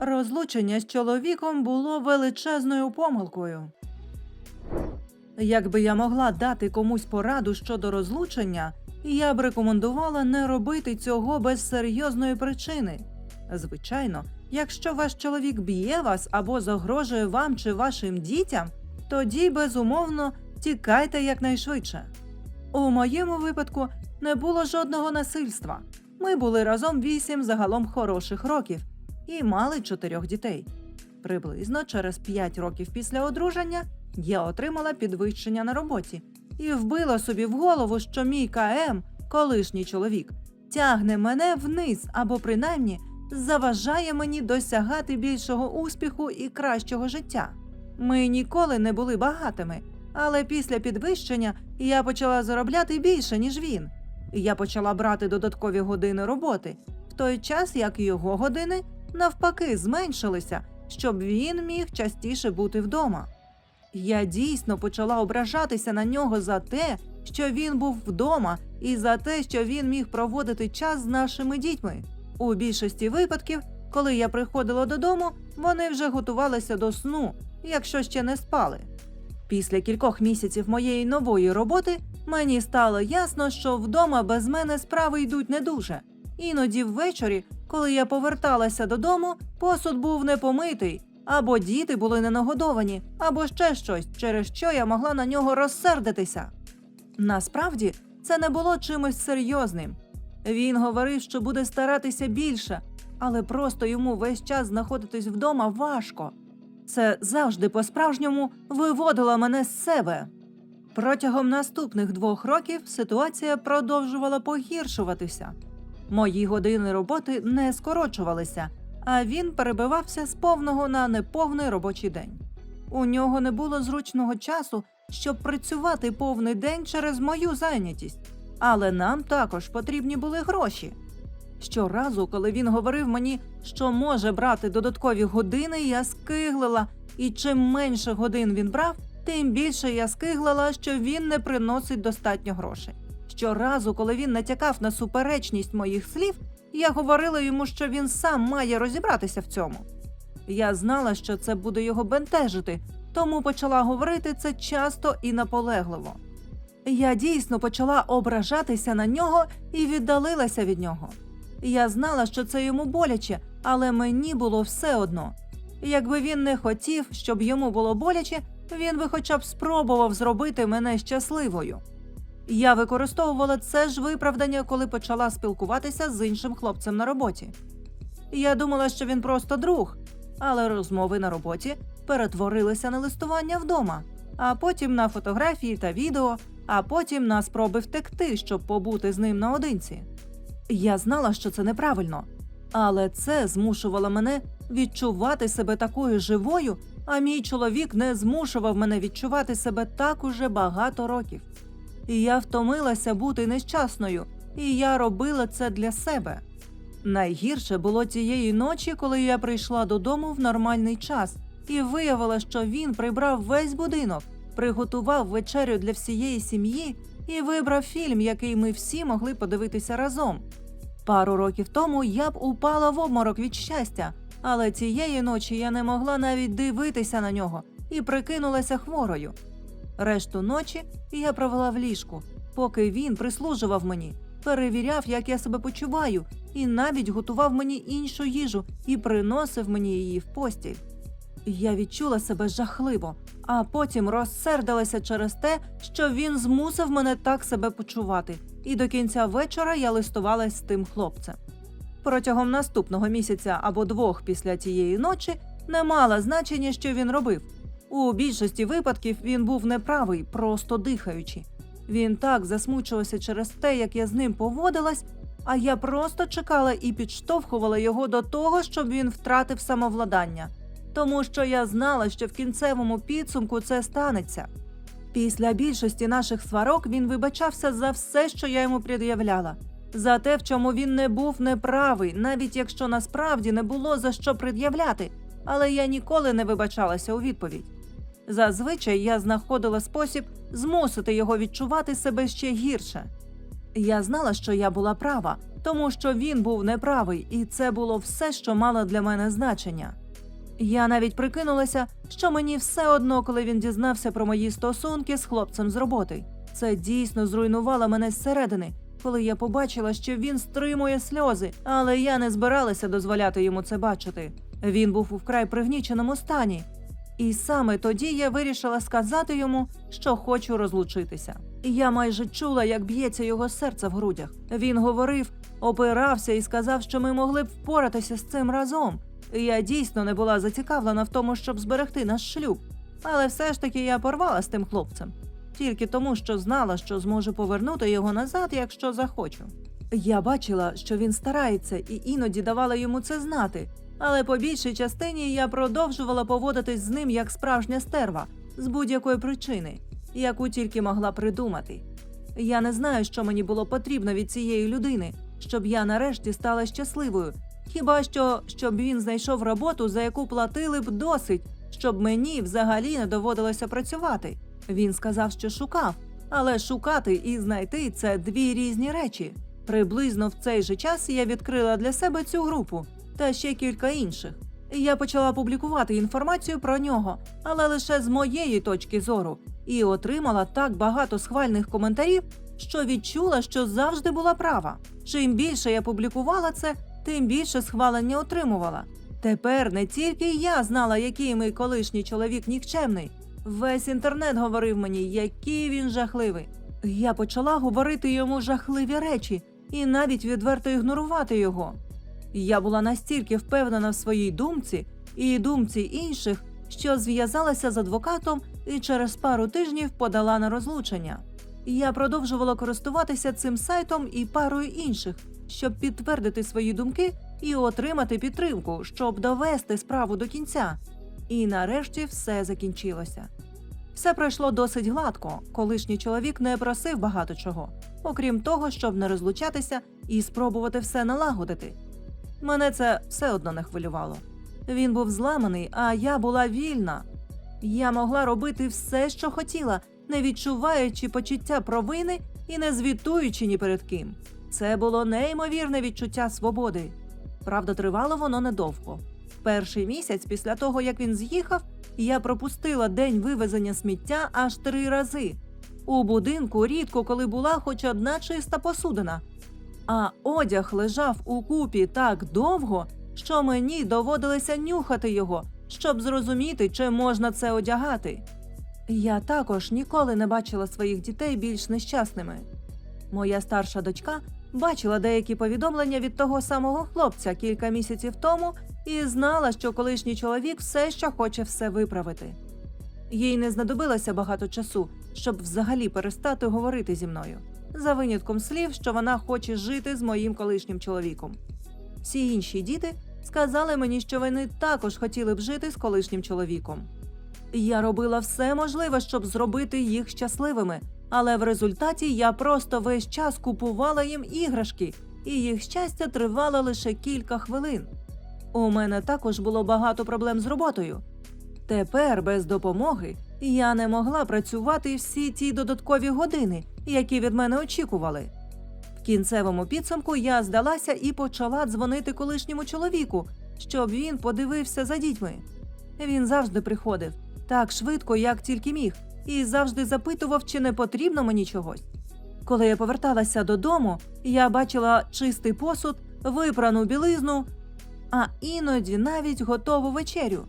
Розлучення з чоловіком було величезною помилкою. Якби я могла дати комусь пораду щодо розлучення, я б рекомендувала не робити цього без серйозної причини. Звичайно, якщо ваш чоловік б'є вас або загрожує вам чи вашим дітям, тоді безумовно тікайте якнайшвидше. У моєму випадку не було жодного насильства. Ми були разом вісім загалом хороших років і мали чотирьох дітей. Приблизно через п'ять років після одруження я отримала підвищення на роботі і вбила собі в голову, що мій КМ, колишній чоловік, тягне мене вниз або принаймні заважає мені досягати більшого успіху і кращого життя. Ми ніколи не були багатими, але після підвищення я почала заробляти більше, ніж він. Я почала брати додаткові години роботи, в той час як його години навпаки зменшилися, щоб він міг частіше бути вдома. Я дійсно почала ображатися на нього за те, що він був вдома, і за те, що він міг проводити час з нашими дітьми. У більшості випадків, коли я приходила додому, вони вже готувалися до сну, якщо ще не спали. Після кількох місяців моєї нової роботи мені стало ясно, що вдома без мене справи йдуть не дуже. Іноді ввечері, коли я поверталася додому, посуд був непомитий, або діти були не нагодовані, або ще щось, через що я могла на нього розсердитися. Насправді це не було чимось серйозним. Він говорив, що буде старатися більше, але просто йому весь час знаходитись вдома важко. Це завжди по-справжньому виводило мене з себе. Протягом наступних двох років ситуація продовжувала погіршуватися. Мої години роботи не скорочувалися, а він перебивався з повного на неповний робочий день. У нього не було зручного часу, щоб працювати повний день через мою зайнятість, але нам також потрібні були гроші. Щоразу, коли він говорив мені, що може брати додаткові години, я скиглила, і чим менше годин він брав, тим більше я скиглила, що він не приносить достатньо грошей. Щоразу, коли він натякав на суперечність моїх слів, я говорила йому, що він сам має розібратися в цьому. Я знала, що це буде його бентежити, тому почала говорити це часто і наполегливо. Я дійсно почала ображатися на нього і віддалилася від нього. Я знала, що це йому боляче, але мені було все одно. Якби він не хотів, щоб йому було боляче, він би хоча б спробував зробити мене щасливою. Я використовувала це ж виправдання, коли почала спілкуватися з іншим хлопцем на роботі. Я думала, що він просто друг, але розмови на роботі перетворилися на листування вдома, а потім на фотографії та відео, а потім на спроби втекти, щоб побути з ним наодинці. Я знала, що це неправильно, але це змушувало мене відчувати себе такою живою, а мій чоловік не змушував мене відчувати себе так уже багато років. І я втомилася бути нещасною, і я робила це для себе. Найгірше було тієї ночі, коли я прийшла додому в нормальний час і виявила, що він прибрав весь будинок, приготував вечерю для всієї сім'ї і вибрав фільм, який ми всі могли подивитися разом. Пару років тому я б упала в обморок від щастя, але цієї ночі я не могла навіть дивитися на нього і прикинулася хворою. Решту ночі я провела в ліжку, поки він прислужував мені, перевіряв, як я себе почуваю, і навіть готував мені іншу їжу і приносив мені її в постіль. Я відчула себе жахливо, а потім розсердилася через те, що він змусив мене так себе почувати, і до кінця вечора я листувалась з тим хлопцем. Протягом наступного місяця або двох після тієї ночі не мало значення, що він робив. У більшості випадків він був неправий, просто дихаючи. Він так засмучувався через те, як я з ним поводилась, а я просто чекала і підштовхувала його до того, щоб він втратив самовладання, тому що я знала, що в кінцевому підсумку це станеться. Після більшості наших сварок він вибачався за все, що я йому пред'являла, за те, в чому він не був неправий, навіть якщо насправді не було за що пред'являти, але я ніколи не вибачалася у відповідь. Зазвичай я знаходила спосіб змусити його відчувати себе ще гірше. Я знала, що я була права, тому що він був неправий, і це було все, що мало для мене значення. Я навіть прикинулася, що мені все одно, коли він дізнався про мої стосунки з хлопцем з роботи. Це дійсно зруйнувало мене зсередини, коли я побачила, що він стримує сльози, але я не збиралася дозволяти йому це бачити. Він був у вкрай пригніченому стані. І саме тоді я вирішила сказати йому, що хочу розлучитися. Я майже чула, як б'ється його серце в грудях. Він говорив, опирався і сказав, що ми могли б впоратися з цим разом. Я дійсно не була зацікавлена в тому, щоб зберегти наш шлюб. Але все ж таки я порвала з тим хлопцем, тільки тому, що знала, що зможу повернути його назад, якщо захочу. Я бачила, що він старається, і іноді давала йому це знати. Але по більшій частині я продовжувала поводитись з ним як справжня стерва з будь-якої причини, яку тільки могла придумати. Я не знаю, що мені було потрібно від цієї людини, щоб я нарешті стала щасливою. Хіба що щоб він знайшов роботу, за яку платили б досить, щоб мені взагалі не доводилося працювати. Він сказав, що шукав, але шукати і знайти це дві різні речі. Приблизно в цей же час я відкрила для себе цю групу та ще кілька інших. Я почала публікувати інформацію про нього, але лише з моєї точки зору, і отримала так багато схвальних коментарів, що відчула, що завжди була права. Чим більше я публікувала це, тим більше схвалення отримувала. Тепер не тільки я знала, який мій колишній чоловік нікчемний. Весь інтернет говорив мені, який він жахливий. Я почала говорити йому жахливі речі і навіть відверто ігнорувати його. Я була настільки впевнена в своїй думці і думці інших, що зв'язалася з адвокатом і через пару тижнів подала на розлучення. Я продовжувала користуватися цим сайтом і парою інших, щоб підтвердити свої думки і отримати підтримку, щоб довести справу до кінця. І нарешті все закінчилося. Все пройшло досить гладко. Колишній чоловік не просив багато чого, окрім того, щоб не розлучатися і спробувати все налагодити. Мене це все одно не хвилювало. Він був зламаний, а я була вільна. Я могла робити все, що хотіла, не відчуваючи почуття провини і не звітуючи ні перед ким. Це було неймовірне відчуття свободи. Правда, тривало воно недовго. Перший місяць після того, як він з'їхав, я пропустила день вивезення сміття аж три рази. У будинку рідко коли була хоч одна чиста посудина, а одяг лежав у купі так довго, що мені доводилося нюхати його, щоб зрозуміти, чи можна це одягати. Я також ніколи не бачила своїх дітей більш нещасними. Моя старша дочка бачила деякі повідомлення від того самого хлопця кілька місяців тому і знала, що колишній чоловік все ще хоче все виправити. Їй не знадобилося багато часу, щоб взагалі перестати говорити зі мною, за винятком слів, що вона хоче жити з моїм колишнім чоловіком. Всі інші діти сказали мені, що вони також хотіли б жити з колишнім чоловіком. Я робила все можливе, щоб зробити їх щасливими, але в результаті я просто весь час купувала їм іграшки, і їх щастя тривало лише кілька хвилин. У мене також було багато проблем з роботою. Тепер без допомоги я не могла працювати всі ті додаткові години, які від мене очікували. В кінцевому підсумку я здалася і почала дзвонити колишньому чоловіку, щоб він подивився за дітьми. Він завжди приходив так швидко, як тільки міг, і завжди запитував, чи не потрібно мені чогось. Коли я поверталася додому, я бачила чистий посуд, випрану білизну, а іноді навіть готову вечерю.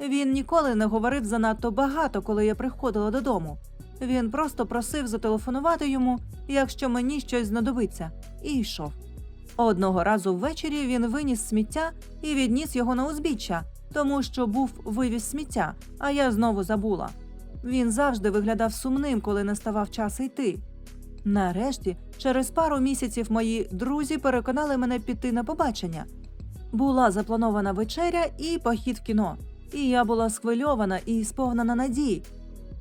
Він ніколи не говорив занадто багато, коли я приходила додому. Він просто просив зателефонувати йому, якщо мені щось знадобиться, і йшов. Одного разу ввечері він виніс сміття і відніс його на узбіччя, тому що був вивіз сміття, а я знову забула. Він завжди виглядав сумним, коли наставав час йти. Нарешті, через пару місяців мої друзі переконали мене піти на побачення. Була запланована вечеря і похід в кіно, і я була схвильована і сповнена надій.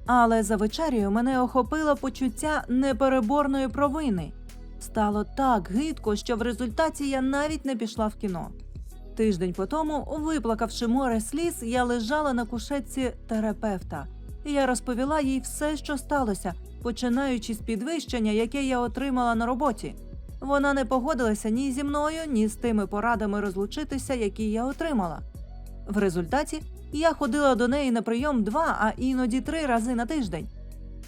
Але за вечерею мене охопило почуття непереборної провини. Стало так гидко, що в результаті я навіть не пішла в кіно. Тиждень по тому, виплакавши море сліз, я лежала на кушетці терапевта. Я розповіла їй все, що сталося, починаючи з підвищення, яке я отримала на роботі. Вона не погодилася ні зі мною, ні з тими порадами розлучитися, які я отримала. В результаті я ходила до неї на прийом два, а іноді три рази на тиждень.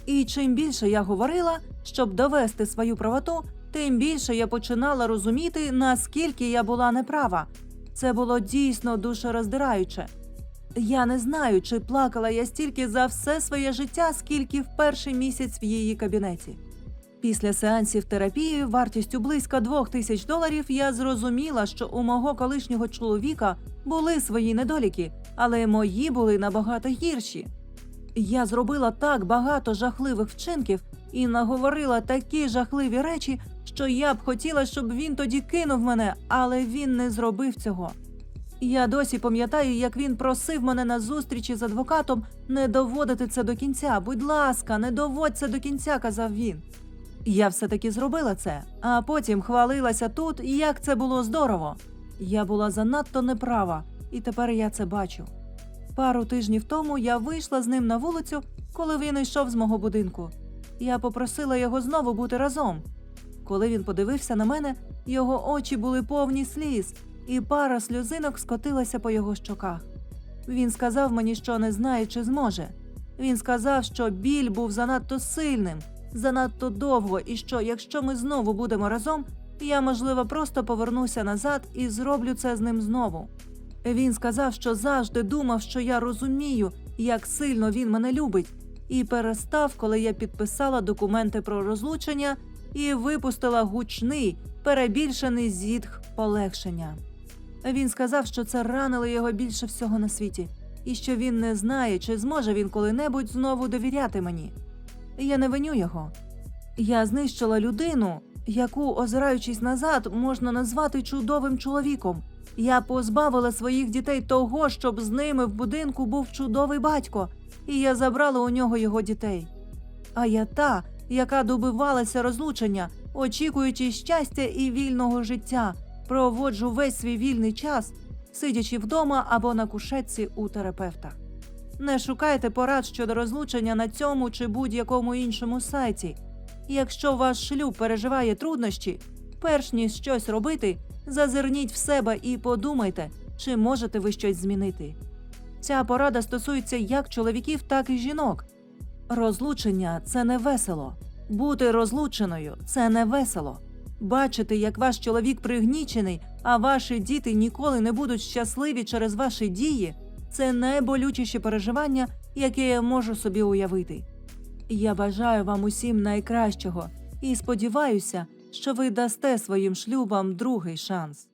І чим більше я говорила, щоб довести свою правоту, тим більше я починала розуміти, наскільки я була неправа. Це було дійсно душероздираюче. Я не знаю, чи плакала я стільки за все своє життя, скільки в перший місяць в її кабінеті. Після сеансів терапії вартістю близько двох тисяч доларів я зрозуміла, що у мого колишнього чоловіка були свої недоліки, але мої були набагато гірші. Я зробила так багато жахливих вчинків і наговорила такі жахливі речі, що я б хотіла, щоб він тоді кинув мене, але він не зробив цього. Я досі пам'ятаю, як він просив мене на зустрічі з адвокатом не доводити це до кінця. Будь ласка, не доводь це до кінця, казав він. Я все-таки зробила це, а потім хвалилася тут, як це було здорово. Я була занадто неправа, і тепер я це бачу. Пару тижнів тому я вийшла з ним на вулицю, коли він йшов з мого будинку. Я попросила його знову бути разом. Коли він подивився на мене, його очі були повні сліз, і пара сльозинок скотилася по його щоках. Він сказав мені, що не знає, чи зможе. Він сказав, що біль був занадто сильним, занадто довго, і що якщо ми знову будемо разом, я, можливо, просто повернуся назад і зроблю це з ним знову. Він сказав, що завжди думав, що я розумію, як сильно він мене любить, і перестав, коли я підписала документи про розлучення і випустила гучний, перебільшений зітх полегшення. Він сказав, що це ранило його більше всього на світі, і що він не знає, чи зможе він коли-небудь знову довіряти мені. Я не виню його. Я знищила людину, яку, озираючись назад, можна назвати чудовим чоловіком. Я позбавила своїх дітей того, щоб з ними в будинку був чудовий батько, і я забрала у нього його дітей. А я та, яка добивалася розлучення, очікуючи щастя і вільного життя, проводжу весь свій вільний час, сидячи вдома або на кушетці у терапевта. Не шукайте порад щодо розлучення на цьому чи будь-якому іншому сайті. Якщо ваш шлюб переживає труднощі, перш ніж щось робити, зазирніть в себе і подумайте, чи можете ви щось змінити. Ця порада стосується як чоловіків, так і жінок. Розлучення це не весело. Бути розлученою це не весело. Бачити, як ваш чоловік пригнічений, а ваші діти ніколи не будуть щасливі через ваші дії, це найболючіше переживання, яке я можу собі уявити. Я бажаю вам усім найкращого і сподіваюся, що ви дасте своїм шлюбам другий шанс.